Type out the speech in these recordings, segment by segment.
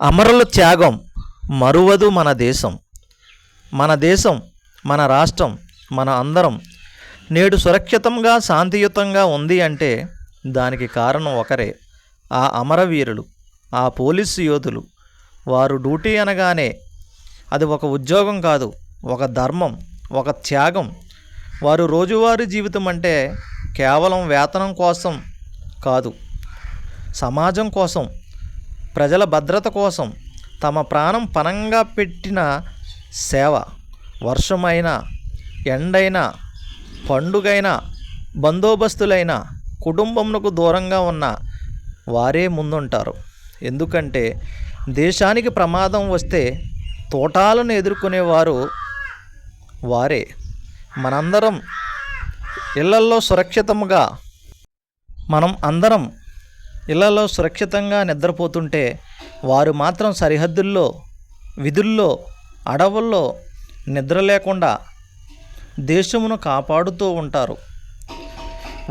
అమరుల త్యాగం మరువదు మన దేశం. మన దేశం మన రాష్ట్రం మన అందరం నేడు సురక్షితంగా శాంతియుతంగా ఉంది అంటే దానికి కారణం ఒకరే. ఆ అమరవీరులు ఆ పోలీసు యోధులు. వారు డ్యూటీ అనగానే అది ఒక ఉద్యోగం కాదు ఒక ధర్మం ఒక త్యాగం. వారు రోజువారీ జీవితం అంటే కేవలం వేతనం కోసం కాదు సమాజం కోసం ప్రజల భద్రత కోసం తమ ప్రాణం పనంగా పెట్టిన సేవ వర్షమైన ఎండైనా పండుగైనా బందోబస్తులైన కుటుంబంకు దూరంగా ఉన్న వారే ముందుంటారు. ఎందుకంటే దేశానికి ప్రమాదం వస్తే తోటాలను ఎదుర్కొనేవారు వారే. మనందరం ఇళ్ళల్లో సురక్షితంగా మనం అందరం ఇళ్ళలో సురక్షితంగా నిద్రపోతుంటే వారు మాత్రం సరిహద్దుల్లో విధుల్లో అడవుల్లో నిద్ర లేకుండా దేశమును కాపాడుతూ ఉంటారు.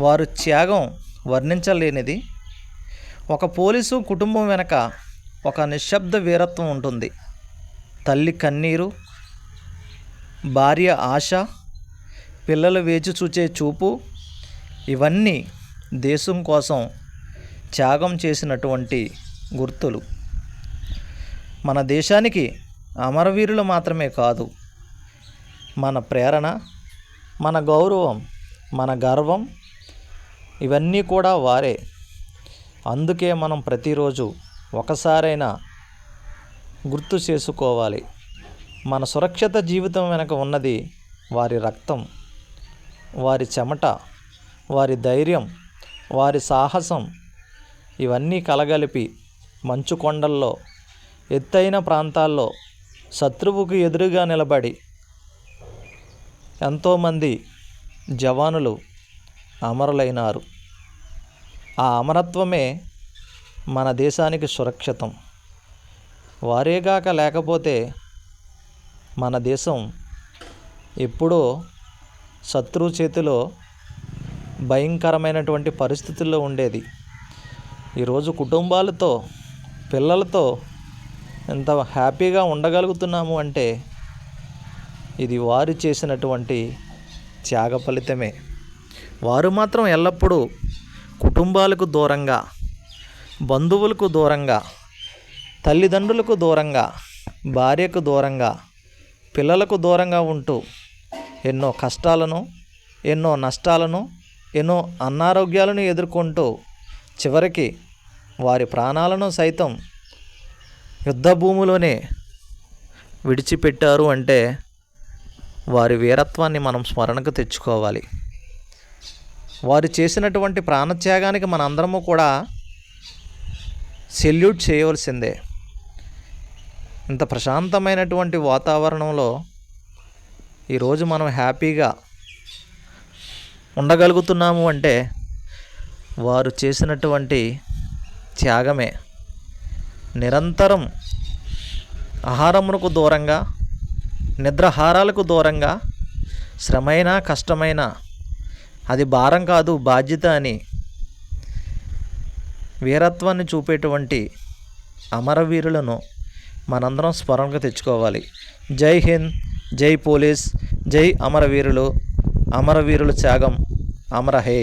వారు త్యాగం వర్ణించలేనిది. ఒక పోలీసు కుటుంబం వెనక ఒక నిశ్శబ్ద వీరత్వం ఉంటుంది. తల్లి కన్నీరు భార్య ఆశ పిల్లలు వేచి చూచే చూపు ఇవన్నీ దేశం కోసం త్యాగం చేసినటువంటి గుర్తులు. మన దేశానికి అమరవీరులు మాత్రమే కాదు మన ప్రేరణ మన గౌరవం మన గర్వం ఇవన్నీ కూడా వారే. అందుకే మనం ప్రతిరోజు ఒకసారైనా గుర్తు చేసుకోవాలి. మన సురక్షిత జీవితం వెనక ఉన్నది వారి రక్తం వారి చెమట వారి ధైర్యం వారి సాహసం ఇవన్నీ కలగలిపి మంచు కొండల్లో ఎత్తైన ప్రాంతాల్లో శత్రువుకు ఎదురుగా నిలబడి ఎంతోమంది జవానులు అమరులైనారు. ఆ అమరత్వమే మన దేశానికి సురక్షితం. వారేగాక లేకపోతే మన దేశం ఎప్పుడో శత్రువు చేతిలో భయంకరమైనటువంటి పరిస్థితుల్లో ఉండేది. ఈరోజు కుటుంబాలతో పిల్లలతో ఎంత హ్యాపీగా ఉండగలుగుతున్నాము అంటే ఇది వారు చేసినటువంటి త్యాగ ఫలితమే. వారు మాత్రం ఎల్లప్పుడూ కుటుంబాలకు దూరంగా బంధువులకు దూరంగా తల్లిదండ్రులకు దూరంగా భార్యకు దూరంగా పిల్లలకు దూరంగా ఉంటూ ఎన్నో కష్టాలను ఎన్నో నష్టాలను ఎన్నో అనారోగ్యాలను ఎదుర్కొంటూ చివరికి వారి ప్రాణాలను సైతం యుద్ధ భూమిలోనే విడిచిపెట్టారు అంటే వారి వీరత్వాన్ని మనం స్మరణకు తెచ్చుకోవాలి. వారు చేసినటువంటి ప్రాణత్యాగానికి మనందరము కూడా సెల్యూట్ చేయవలసిందే. ఇంత ప్రశాంతమైనటువంటి వాతావరణంలో ఈరోజు మనం హ్యాపీగా ఉండగలుగుతున్నాము అంటే వారు చేసినటువంటి త్యాగమే. నిరంతరం ఆహారమునకు దూరంగా నిద్రహారాలకు దూరంగా శ్రమైనా కష్టమైన అది భారం కాదు బాధ్యత అని వీరత్వాన్ని చూపేటువంటి అమరవీరులను మనందరం స్మరణకు తెచ్చుకోవాలి. జై హింద్ జై పోలీస్ జై అమరవీరులు అమరవీరుల త్యాగం అమర హే